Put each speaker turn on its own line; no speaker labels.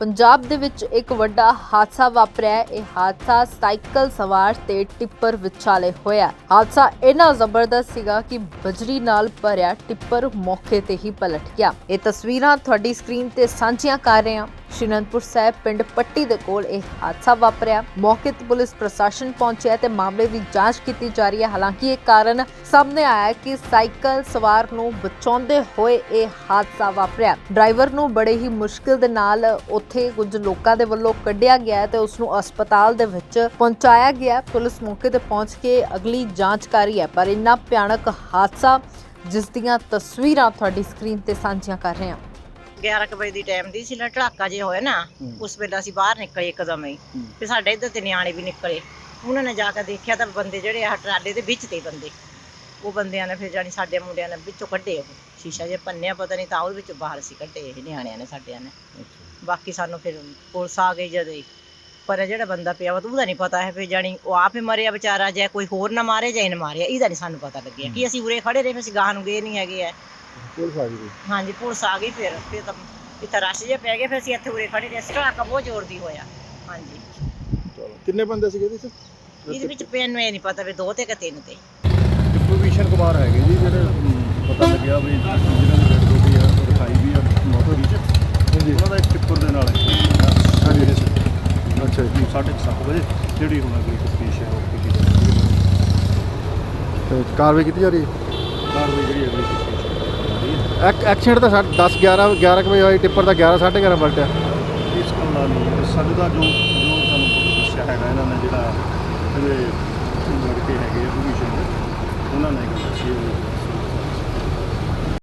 ਪੰਜਾਬ ਦੇ ਵਿੱਚ ਇੱਕ ਵੱਡਾ ਹਾਦਸਾ ਵਾਪਰਿਆ ਇਹ ਹਾਦਸਾ ਸਾਈਕਲ ਸਵਾਰ ਤੇ ਟਿੱਪਰ ਵਿਚਾਲੇ ਹੋਇਆ ਹਾਦਸਾ ਇੰਨਾ ਜ਼ਬਰਦਸਤ ਸੀਗਾ ਕਿ ਬਜਰੀ ਨਾਲ ਭਰਿਆ ਟਿੱਪਰ ਮੌਕੇ ਤੇ ਹੀ ਪਲਟ ਗਿਆ। ਇਹ ਤਸਵੀਰਾਂ ਤੁਹਾਡੀ ਸਕਰੀਨ ਤੇ ਸਾਂਝੀਆਂ ਕਰ ਰਹੇ ਹਾਂ। ਸ਼੍ਰੀ ਅਨੰਦਪੁਰ ਸਾਹਿਬ ਪਿੰਡ ਪੱਟੀ ਦੇ ਕੋਲ ਇਹ ਹਾਦਸਾ ਵਾਪਰਿਆ। ਮੌਕੇ ਤੇ ਪੁਲਿਸ ਪ੍ਰਸ਼ਾਸਨ ਪਹੁੰਚਿਆ ਤੇ ਮਾਮਲੇ ਦੀ ਜਾਂਚ ਕੀਤੀ ਜਾ ਰਹੀ ਹੈ। ਹਾਲਾਂਕਿ ਇਹ ਕਾਰਨ ਸਾਹਮਣੇ ਆਇਆ ਕਿ ਸਾਈਕਲ ਸਵਾਰ ਨੂੰ ਬਚਾਉਂਦੇ ਹੋਏ ਇਹ ਹਾਦਸਾ ਵਾਪਰਿਆ। ਡਰਾਈਵਰ ਨੂੰ ਬੜੇ ਹੀ ਮੁਸ਼ਕਿਲ ਦੇ ਨਾਲ ਉੱਥੇ ਕੁਝ ਲੋਕਾਂ ਦੇ ਵੱਲੋਂ ਕੱਢਿਆ ਗਿਆ ਤੇ ਉਸ ਨੂੰ ਹਸਪਤਾਲ ਦੇ ਵਿੱਚ ਪਹੁੰਚਾਇਆ ਗਿਆ। ਪੁਲਿਸ ਮੌਕੇ ਤੇ ਪਹੁੰਚ ਕੇ ਅਗਲੀ ਜਾਂਚ ਕਰ ਰਹੀ ਹੈ, ਪਰ ਇੰਨਾ ਭਿਆਨਕ ਹਾਦਸਾ ਜਿਸ ਦੀਆਂ ਤਸਵੀਰਾਂ ਤੁਹਾਡੀ ਸਕਰੀਨ ਤੇ ਸਾਂਝੀਆਂ ਕਰ ਰਹੇ ਹਾਂ।
11 ਕੁ ਵਜੇ ਦੀ ਟਾਈਮ ਦੀ ਸੀ ਨਾ ਢੜਾਕਾ ਜੇ ਹੋਇਆ ਨਾ ਉਸ ਵੇਲੇ ਅਸੀਂ ਬਾਹਰ ਨਿਕਲੇ ਇੱਕਦਮ ਹੀ। ਤੇ ਸਾਡੇ ਇੱਧਰ ਤੇ ਨਿਆਣੇ ਵੀ ਨਿਕਲੇ। ਉਹਨਾਂ ਨੇ ਜਾ ਕੇ ਦੇਖਿਆ ਤਾਂ ਬੰਦੇ ਜਿਹੜੇ ਆ ਟਰਾਲੇ ਦੇ ਵਿੱਚ ਤੇ ਬੰਦੇ। ਉਹ ਬੰਦਿਆਂ ਨੇ ਫਿਰ ਜਾਨੀ ਸਾਡੇ ਮੁੰਡਿਆਂ ਨੇ ਵਿੱਚੋਂ ਕੱਢੇ ਉਹ। ਸ਼ੀਸ਼ਾ ਜੇ ਪੰਨਿਆ ਪਤਾ ਨਹੀਂ ਤਾਂ ਉਹ ਵਿੱਚੋਂ ਬਾਹਰ ਸੀ ਕੱਢੇ ਇਹ ਨਿਆਣਿਆਂ ਨੇ ਸਾਡਿਆਂ ਨੇ। ਬਾਕੀ ਸਾਨੂੰ ਫਿਰ ਪੁਲਿਸ ਆ ਗਈ ਜਦੋਂ। ਹੀ। ਪਰ ਜਿਹੜਾ ਬੰਦਾ ਪਿਆ ਵਾ ਉਹਦਾ ਨਹੀਂ ਪਤਾ ਹੈ ਫਿਰ ਜਾਨੀ ਉਹ ਆਪ ਹੀ ਮਰਿਆ ਵਿਚਾਰਾ ਜਾਂ ਕੋਈ ਹੋਰ ਨਾ ਮਾਰੇ ਜਾਂ ਇਹਨੇ ਮਾਰਿਆ ਇਹਦਾ ਨਹੀਂ ਸਾਨੂੰ ਪਤਾ ਲੱਗਿਆ ਕਿ ਅਸੀਂ ਉਰੇ ਖੜੇ ਰਹੇ ਫਿਰ ਅਸੀਂ ਗਾਹ ਨੂੰ ਗਏ ਨਹੀਂ ਹੈਗੇ ਆ।
ਪੁਲਿਸ ਆ ਗਈ
ਹਾਂਜੀ ਪੁਲਿਸ ਆ ਗਈ ਫਿਰ। ਫਿਰ ਤਾਂ ਇੱਥੇ ਰਸ਼ ਜਿਹਾ ਪੈ ਗਿਆ ਫਿਰ ਅਸੀਂ ਇੱਥੇ ਉਰੇ ਖੜੇ ਰਹੇ। ਸਟਾਕ ਬਹੁਤ ਜ਼ੋਰ ਦੀ ਹੋਇਆ। ਹਾਂਜੀ।
ਚਲੋ ਕਿੰਨੇ ਬੰਦੇ ਸੀਗੇ ਇਹਦੇ ਚ?
ਇਹਦੇ ਵਿੱਚ ਪੈਨ ਨੂੰ ਇਹ ਨਹੀਂ ਪਤਾ ਵੀ ਦੋ ਤੇ ਕਿ ਤਿੰਨ ਤੇ।
ਭੂਭੀਸ਼ਣ ਕੁਮਾਰ ਹੈਗੇ ਜੀ ਜਿਹੜੇ ਪਤਾ ਲੱਗਿਆ ਵੀ ਜਿਹਨਾਂ ਦੀ ਰੈਡ ਡਿਊਟੀ ਆ ਉਹ ਦਿਖਾਈ ਵੀ ਆ ਮੋਟਰ ਵਿੱਚ ਹਾਂਜੀ। ਉਹਨਾਂ ਦਾ ਇੱਕ ਟਿੱਪਰ ਦੇ ਨਾਲ ਹਾਂਜੀ। ਅੱਛਾ ਜੀ। 7:30 ਵਜੇ ਜਿਹੜੀ ਹੁਣ ਅਗਲੀ ਤਫਤੀਸ਼ ਹੈ ਉਹ ਕੀਤੀ ਜਾਵੇਗੀ
ਤੇ ਕਾਰਵਾਈ ਕੀਤੀ ਜਾ ਰਹੀ ਹੈ?
ਕਾਰਵਾਈ ਜਿਹੜੀ ਅਗਲੀ
ਐਕ- ਐਕਸੀਡੈਂਟ ਤਾਂ 10 11 11 ਵਜੇ ਹੋਇਆ ਟਿੱਪਰ ਦਾ 11 11:30 ਵਜੇ
ਇਸ ਕੋਲ ਨਾਲ ਸਦਦਾ ਜੋ ਜੋ ਤੁਹਾਨੂੰ ਦੱਸਿਆ ਹੈਗਾ, ਇਹਨਾਂ ਨੇ ਜਿਹੜਾ ਜਿਹੜੇ ਲੜਕੇ ਹੈਗੇ ਆ ਭਵਿਸ਼ਣ ਦੇ